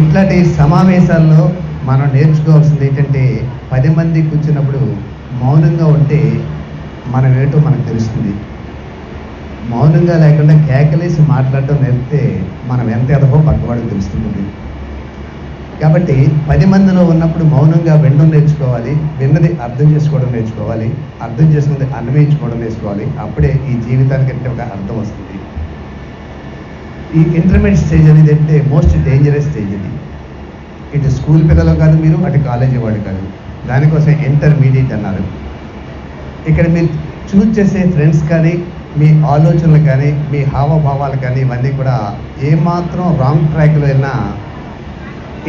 ఇట్లాంటి సమావేశాల్లో మనం నేర్చుకోవాల్సింది ఏంటంటే పది మంది కూర్చున్నప్పుడు మౌనంగా ఉంటే మనం ఏటో మనకు తెలుస్తుంది. మౌనంగా లేకుండా కేకలేసి మాట్లాడటం నేర్పితే మనం ఎంత ఎదవో పక్కవాడికి తెలుస్తుంది కాబట్టి పది మందిలో ఉన్నప్పుడు మౌనంగా వినడం నేర్చుకోవాలి విన్నది అర్థం చేసుకోవడం నేర్చుకోవాలి అర్థం చేసుకున్నది అన్వయించుకోవడం నేర్చుకోవాలి. అప్పుడే ఈ జీవితానికి అంటే ఒక అర్థం వస్తుంది. ఈ ఇంటర్మీడియట్ స్టేజ్ అనేది అంటే మోస్ట్ డేంజరస్ స్టేజ్ ఇది ఇటు స్కూల్ పిల్లలు కాదు మీరు అటు కాలేజీ వాళ్ళు కాదు. దానికోసం ఇంటర్మీడియట్ అన్నారు. ఇక్కడ మీరు చూస్ చేసే ఫ్రెండ్స్ కానీ మీ ఆలోచనలు కానీ మీ హావభావాలు కానీ ఇవన్నీ కూడా ఏమాత్రం రాంగ్ ట్రాక్లో వెళ్ళినా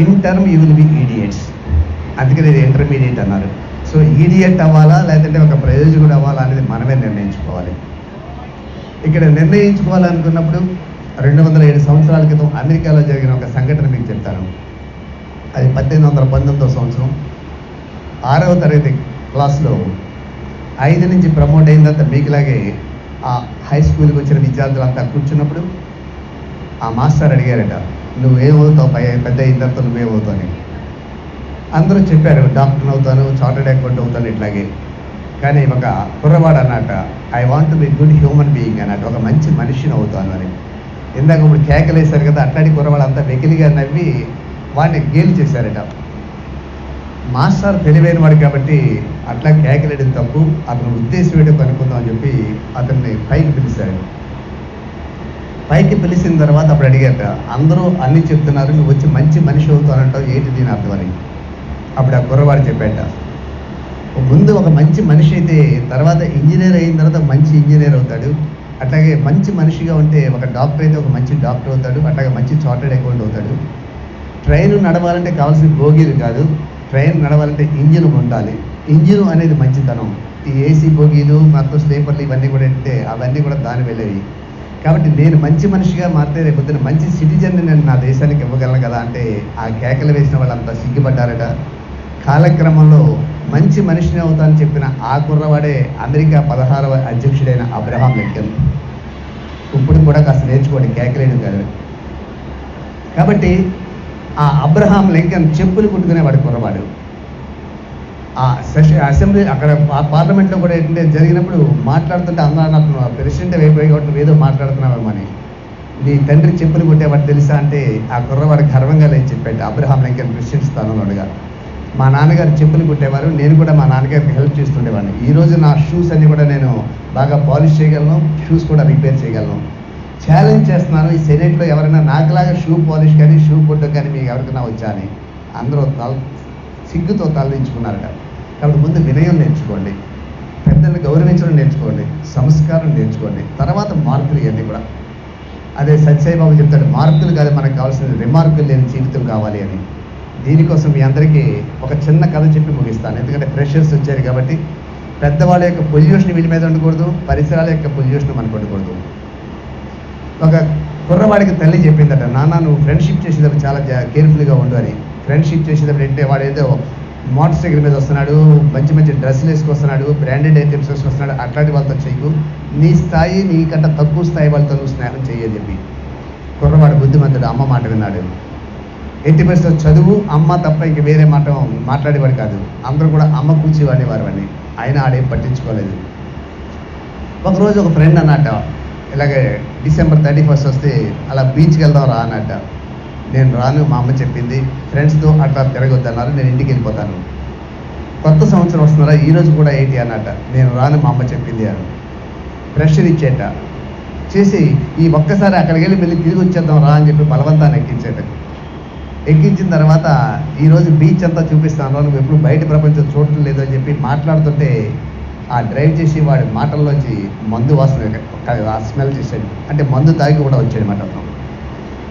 ఇంటర్మ్ యూ విల్ బి ఈడియట్స్ అందుకని ఇది ఇంటర్మీడియట్ అన్నారు. సో ఈడియట్ అవ్వాలా లేదంటే ఒక ప్రయోజకుడు అవ్వాలా అనేది మనమే నిర్ణయించుకోవాలి. ఇక్కడ నిర్ణయించుకోవాలనుకున్నప్పుడు రెండు వందల ఏడు సంవత్సరాల క్రితం అమెరికాలో జరిగిన ఒక సంఘటన మీకు చెప్తాను. అది పద్దెనిమిది వందల పంతొమ్మిదో సంవత్సరం ఆరవ తరగతి క్లాస్లో ఐదు నుంచి ప్రమోట్ అయిన తర్వాత మీకులాగే ఆ హై స్కూల్కి వచ్చిన విద్యార్థులంతా కూర్చున్నప్పుడు ఆ మాస్టర్ అడిగారట నువ్వేమవుతావు పై పెద్ద అయిన తర్వాత నువ్వేమవుతావు అని? అందరూ చెప్పారు డాక్టర్ అవుతాను చార్టర్డ్ అకౌంట్ అవుతాను ఇట్లాగే. కానీ ఒక కుర్రవాడు అన్నట I want be good human being అన్నట్టు ఒక మంచి మనిషిని అవుతాను అని. ఇందాక ఇప్పుడు కేకలేశారు కదా అట్లాంటి కుర్రవాడు అంతా వెకిలిగా నవ్వి వాడిని గేలు చేశారట. మాస్టర్ తెలివైన వాడు కాబట్టి అట్లా కేకలేయడం తప్పు అతను ఉద్దేశం ఏంటో కనుక్కుందాం అని చెప్పి అతన్ని పైకి పిలిచాడు పైకి పిలిచిన తర్వాత అప్పుడు అడిగాట అందరూ అన్ని చెప్తున్నారు నువ్వు వచ్చి మంచి మనిషి అవుతానంటావు ఏంటి దీని అర్థం అని? అప్పుడు ఆ కుర్రవాడు చెప్పాట ముందు ఒక మంచి మనిషి అయితే తర్వాత ఇంజనీర్ అయిన తర్వాత మంచి ఇంజనీర్ అవుతాడు. అట్లాగే మంచి మనిషిగా ఉంటే ఒక డాక్టర్ అయితే ఒక మంచి డాక్టర్ అవుతాడు అట్లాగే మంచి చార్టెడ్ అకౌంట్ అవుతాడు. ట్రైన్ నడవాలంటే కావాల్సిన బోగీలు కాదు ట్రైన్ నడవాలంటే ఇంజిన్ ఉండాలి. ఇంజిన్ అనేది మంచితనం. ఈ ఏసీ బోగీలు మొత్తం స్లీపర్లు ఇవన్నీ కూడా ఉంటే అవన్నీ కూడా దాని వెళ్ళేవి కాబట్టి నేను మంచి మనిషిగా మారితే రేపు మంచి సిటిజన్ని నేను నా దేశానికి ఇవ్వగలను కదా అంటే ఆ కేకలు వేసిన వాళ్ళంతా సిగ్గుపడ్డారట. కాలక్రమంలో మంచి మనిషిని అవుతానని చెప్పిన ఆ కుర్రవాడే అమెరికా పదహారవ అధ్యక్షుడైన అబ్రహాం లింకన్. ఇప్పుడు కూడా కాస్త నేర్చుకోండి కేకలేను కదా. కాబట్టి ఆ అబ్రహాం లింకన్ చెప్పులు కుట్టుకునేవాడు కుర్రవాడు. ఆ సెషన్ అసెంబ్లీ అక్కడ పార్లమెంట్లో కూడా ఏంటంటే జరిగినప్పుడు మాట్లాడుతుంటే అందరూ అన్నట్టు ప్రెసిడెంట్ అయిపోయి కాబట్టి ఏదో మాట్లాడుతున్నావేమో అని నీ తండ్రి చెప్పులు కుట్టేవాడు తెలుసా అంటే ఆ కుర్రవాడు గర్వంగా లేచి చెప్పాడు అబ్రహాం లింకన్ క్రిస్టియన్ స్థానంలో అడిగారు మా నాన్నగారు చెప్పులు కుట్టేవారు నేను కూడా మా నాన్నగారికి హెల్ప్ చేస్తుండేవాడిని. ఈరోజు నా షూస్ అన్ని కూడా నేను బాగా పాలిష్ చేయగలను షూస్ కూడా రిపేర్ చేయగలను. ఛాలెంజ్ చేస్తున్నాను ఈ సెనేట్లో ఎవరైనా నాకులాగా షూ పాలిష్ కానీ షూ కుట్ట కానీ మీకు ఎవరికైనా వచ్చా అని. అందరూ తల సిగ్గుతో తలదించుకున్నారట. కాబట్టి ముందు వినయం నేర్చుకోండి. పెద్దల్ని గౌరవించడం నేర్చుకోండి. సంస్కారం నేర్చుకోండి. తర్వాత మార్కులు ఇవన్నీ కూడా. అదే సత్యసాయి బాబు చెప్తాడు మార్కులు కాదు మనకు కావాల్సింది రిమార్కులు లేని జీవితం కావాలి అని. దీనికోసం మీ అందరికీ ఒక చిన్న కథ చెప్పి ముగిస్తాను. ఎందుకంటే ప్రెషర్స్ వచ్చారు కాబట్టి పెద్దవాళ్ళ యొక్క పొల్యూషన్ వీళ్ళ మీద ఉండకూడదు పరిసరాల యొక్క పొల్యూషన్ మనకు ఉండకూడదు. ఒక కుర్రవాడికి తల్లి చెప్పిందట నాన్న నువ్వు ఫ్రెండ్షిప్ చేసేటప్పుడు చాలా కేర్ఫుల్గా ఉండు అని. ఫ్రెండ్షిప్ చేసేటప్పుడు అంటే వాడు ఏదో మోటార్ సైకిల్ మీద వస్తున్నాడు మంచి మంచి డ్రెస్సులు వేసుకొస్తున్నాడు బ్రాండెడ్ ఐటమ్స్ వేసుకొస్తున్నాడు అట్లాంటి వాళ్ళతో చేయకు. నీ స్థాయి నీకంటే తక్కువ స్థాయి వాళ్ళతో నువ్వు స్నేహం చేయని చెప్పి కుర్రవాడు బుద్ధిమంతుడు అమ్మ మాట విన్నాడు. ఎట్టి పరిస్థితుల్లో చదువు అమ్మ తప్ప ఇంక వేరే మాట మాట్లాడేవాడు కాదు. అందరూ కూడా అమ్మ కూర్చేవాడి వాడేవారు అని ఆయన ఆడేం పట్టించుకోలేదు. ఒకరోజు ఒక ఫ్రెండ్ అన్నట్ట ఇలాగే డిసెంబర్ థర్టీ ఫస్ట్ వస్తే అలా బీచ్కి వెళ్దాం రా అన్నట్ట. నేను రాను మా అమ్మ చెప్పింది ఫ్రెండ్స్తో అట్లా తిరగొద్దు అన్నారు నేను ఇంటికి వెళ్ళిపోతాను. కొత్త సంవత్సరం వస్తున్నారా ఈరోజు కూడా ఏంటి అన్నట్ట. నేను రాను మా అమ్మ చెప్పింది అని. ప్రెషర్ ఇచ్చేట. చేసి ఈ ఒక్కసారి అక్కడికి వెళ్ళి మళ్ళీ తిరిగి వచ్చేద్దాం రా అని చెప్పి బలవంతాన్ని ఎక్కించేట. ఎక్కించిన తర్వాత ఈరోజు బీచ్ అంతా చూపిస్తాను. నువ్వు ఎప్పుడు బయట ప్రపంచం చూడటం లేదు అని చెప్పి మాట్లాడుతుంటే ఆ డ్రైవ్ చేసి వాడి మాటల్లోంచి మందు వాసన ఆ స్మెల్ చేసాడు అంటే మందు తాగి కూడా వచ్చాడు మాట అతను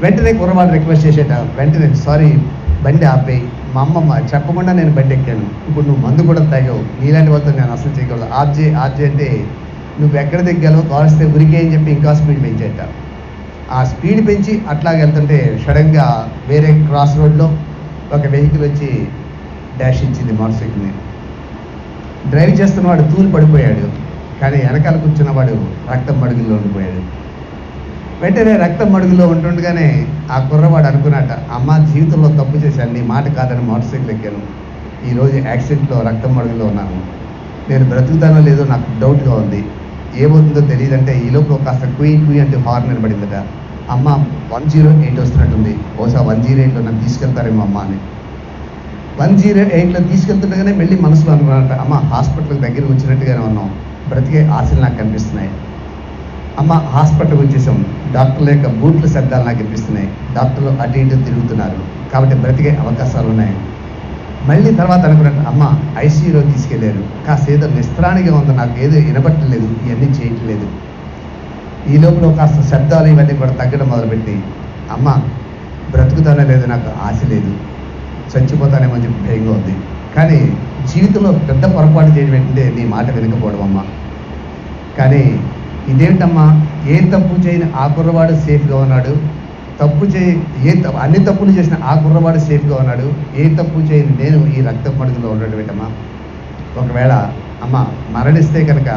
వెంటనే కుర్రవాడు రిక్వెస్ట్ చేసేట వెంటనే సారీ బండి ఆపేయి. మా అమ్మమ్మ చెప్పకుండా నేను బండి ఎక్కాను. ఇప్పుడు నువ్వు మందు కూడా తాగావు. నీలాంటి వాళ్ళతో నేను అసలు చేయగలదు ఆప్ చేయి ఆప్ అంటే నువ్వు ఎక్కడ దిగ్గాలో కాల్స్తే ఉరికే అని చెప్పి ఇంకా స్పీడ్ పెంచేట. ఆ స్పీడ్ పెంచి అట్లాగే వెళ్తుంటే సడన్గా వేరే క్రాస్ రోడ్లో ఒక వెహికల్ వచ్చి డాష్ ఇచ్చింది మోటార్ సైకిల్ని డ్రైవ్ చేస్తున్నవాడు తూలు పడిపోయాడు. కానీ వెనకాల కూర్చున్నవాడు రక్తం మడుగుల్లో ఉండిపోయాడు. వెంటనే రక్తం మడుగులో ఉంటుండగానే ఆ కుర్రవాడు అనుకున్నాట అమ్మ జీవితంలో తప్పు చేశాను. నీ మాట కాదని మోటార్ సైకిల్ ఎక్కాను ఈరోజు యాక్సిడెంట్లో రక్తం మడుగులో ఉన్నాను. నేను బ్రతుకుతానో లేదో నాకు డౌట్గా ఉంది. ఏమవుతుందో తెలియదంటే ఈ కాస్త కుయి కుయి అంటే హార్న్ పడిందట అమ్మ వన్ జీరో ఎయిట్ వస్తున్నట్టుంది. బహుశా వన్ జీరో ఎయిట్లో నన్ను తీసుకెళ్తారేమో అమ్మ అని. వన్ జీరో ఎయిట్లో తీసుకెళ్తుండగానే మళ్ళీ మనసులో అనుకున్నానంట అమ్మ హాస్పిటల్ దగ్గర వచ్చినట్టుగానే ఉన్నాం బ్రతికే ఆశలు నాకు కనిపిస్తున్నాయి. అమ్మ హాస్పిటల్ వచ్చేసాం. డాక్టర్ల యొక్క బూట్ల శబ్దాలు నాకు కనిపిస్తున్నాయి డాక్టర్లు అటు ఇటు తిరుగుతున్నారు. కాబట్టి బ్రతికే అవకాశాలు ఉన్నాయి. మళ్ళీ తర్వాత అనుకున్నట్టు అమ్మ ఐసీయూలో తీసుకెళ్ళారు కాసేదో నిస్త్రానిగా ఉంది. నాకు ఏదో వినబట్టలేదు ఇవన్నీ చేయట్లేదు. ఈ లోపల కాస్త శబ్దాలు ఇవన్నీ కూడా తగ్గడం మొదలుపెట్టి అమ్మ బ్రతుకుతానే లేదు నాకు ఆశ లేదు. చచ్చిపోతానేమో చెప్పి భయంగా ఉంది. కానీ జీవితంలో పెద్ద పొరపాటు చేయడం ఏంటంటే నీ మాట వినకపోవడం అమ్మ. కానీ ఇదేంటమ్మా ఏ తప్పు చేయని ఆ కుర్రవాడు సేఫ్గా ఉన్నాడు? తప్పు చేయి ఏ తప్పు అన్ని తప్పులు చేసిన ఆ కుర్రవాడు సేఫ్గా ఉన్నాడు? ఏ తప్పు చేయని నేను ఈ రక్త మడుగులో ఉండడం ఏంటమ్మా ఒకవేళ అమ్మ మరణిస్తే కనుక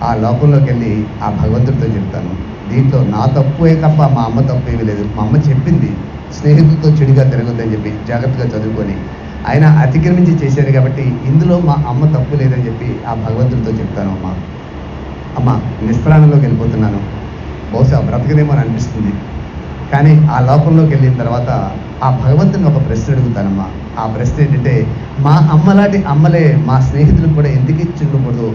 ఆ లోకంలోకి వెళ్ళి ఆ భగవంతుడితో చెప్తాను. దీంట్లో నా తప్పే తప్ప మా అమ్మ తప్పు ఏమీ లేదు. మా అమ్మ చెప్పింది స్నేహితులతో చెడుగా తిరగొద్దని చెప్పి జాగ్రత్తగా చదువుకొని. ఆయన అతిక్రమించి చేశారు కాబట్టి ఇందులో మా అమ్మ తప్పు లేదని చెప్పి ఆ భగవంతుడితో చెప్తాను అమ్మ. అమ్మ నిస్త్రాణంలోకి వెళ్ళిపోతున్నాను. బహుశా బ్రతకదేమో అని అనిపిస్తుంది. కానీ ఆ లోకంలోకి వెళ్ళిన తర్వాత ఆ భగవంతుని ఒక ప్రశ్న అడుగుతానమ్మా ఆ ప్రశ్న ఏంటంటే మా అమ్మలాంటి అమ్మలే మా స్నేహితులకు కూడా ఎందుకు ఇచ్చి ఉండకూడదు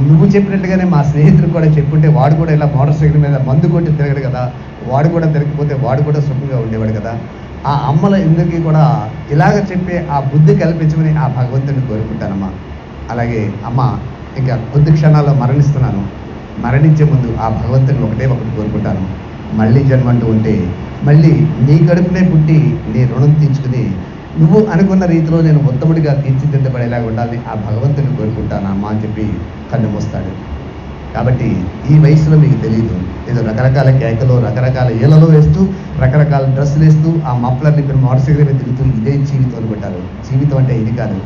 నువ్వు చెప్పినట్టుగానే మా స్నేహితులు కూడా చెప్పుంటే వాడు కూడా ఇలా మోటార్ సైకిల్ మీద మందు కొట్టి తిరగడు కదా. వాడు కూడా తిరగకపోతే వాడు కూడా సుఖంగా ఉండేవాడు కదా. ఆ అమ్మల ఇందుకి కూడా ఇలాగ చెప్పే ఆ బుద్ధి కల్పించమని ఆ భగవంతుని కోరుకుంటానమ్మా. అలాగే అమ్మ ఇంకా కొద్ది క్షణాల్లో మరణిస్తున్నాను. మరణించే ముందు ఆ భగవంతుని ఒకటే ఒకటి కోరుకుంటాను. మళ్ళీ జన్మ అంటూ ఉంటే మళ్ళీ నీ గడుపునే పుట్టి నీ రుణం తీర్చుకుని నువ్వు అనుకున్న రీతిలో నేను ఉత్తముడిగా తీర్చిదిద్దబడేలాగా ఉండాలి. ఆ భగవంతుని కోరుకుంటాను అమ్మా అని చెప్పి కన్ను మూస్తాడు. కాబట్టి ఈ వయసులో మీకు తెలియదు ఏదో రకరకాల కేకలో రకరకాల ఈలలో వేస్తూ రకరకాల డ్రెస్సులు వేస్తూ ఆ మఫ్లర్ని మీరు మోటార్ సైకిల్ మీద తిరుగుతూ ఇదే జీవితం అనుకుంటారు జీవితం అంటే ఇది కాదు.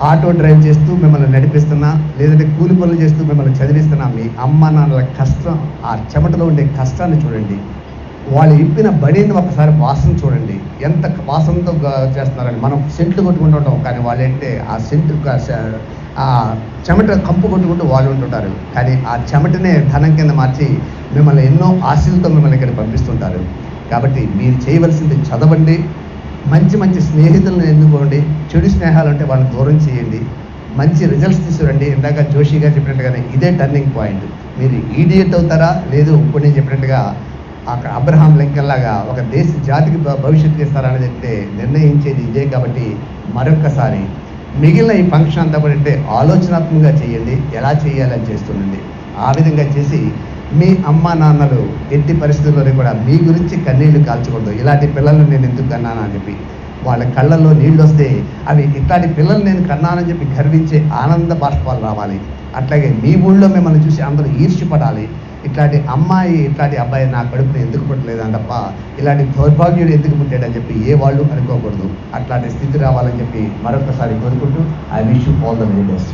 ఆటో డ్రైవ్ చేస్తూ మిమ్మల్ని నడిపిస్తున్నా లేదంటే కూలి పనులు చేస్తూ మిమ్మల్ని చదివిస్తున్నా మీ అమ్మ నాన్నల కష్టం ఆ చెమటలో ఉండే కష్టాన్ని చూడండి. వాళ్ళు ఇప్పిన బడిని ఒకసారి వాసన చూడండి. ఎంత వాసనతో చేస్తున్నారని మనం సెంట్లు కొట్టుకుంటూ ఉంటాం కానీ వాళ్ళు ఏంటంటే ఆ సెంటు ఆ చెమట కంపు కొట్టుకుంటూ వాళ్ళు ఉంటుంటారు. కానీ ఆ చెమటనే ధనం కింద మార్చి మిమ్మల్ని ఎన్నో ఆశలతో మిమ్మల్ని ఇక్కడ పంపిస్తుంటారు. కాబట్టి మీరు చేయవలసింది చదవండి. మంచి మంచి స్నేహితులను ఎన్నుకోండి. చెడు స్నేహాలు ఉంటే వాళ్ళని దూరం చేయండి. మంచి రిజల్ట్స్ తీసుకురండి. ఇందాక జోషి గారు చెప్పినట్టుగానే ఇదే టర్నింగ్ పాయింట్ మీరు ఈడియట్ అవుతారా? లేదు ఇప్పుడు నేను చెప్పినట్టుగా అక్కడ అబ్రహాం లింకన్ లాగా ఒక దేశ జాతికి భవిష్యత్తు ఇస్తారని చెప్తే నిర్ణయించేది ఇదే కాబట్టి మరొక్కసారి మిగిలిన ఈ ఫంక్షన్ అంతా కూడా అంటే ఆలోచనాత్మకంగా చేయండి. ఎలా చేయాలని చేస్తుండండి. ఆ విధంగా చేసి మీ అమ్మ నాన్నలు ఎట్టి పరిస్థితుల్లోనే కూడా మీ గురించి కన్నీళ్ళు కాల్చకూడదు. ఇలాంటి పిల్లల్ని నేను ఎందుకు కన్నాను అని చెప్పి వాళ్ళ కళ్ళల్లో నీళ్ళు వస్తే అవి ఇట్లాంటి పిల్లల్ని నేను కన్నానని చెప్పి గర్వించే ఆనంద బాష్పాలు రావాలి. అట్లాగే మీ ఊళ్ళో మిమ్మల్ని చూసి అందరూ ఈర్ష్యపడాలి. ఇట్లాంటి అమ్మాయి ఇట్లాంటి అబ్బాయి నా కడుపున ఎందుకు పుట్టలేదని తప్ప ఇలాంటి దౌర్భాగ్యుడు ఎందుకు పుట్టాడని చెప్పి ఏ వాళ్ళు అనుకోకూడదు. అట్లాంటి స్థితి రావాలని చెప్పి మరొకసారి కోరుకుంటూ I wish you all the very best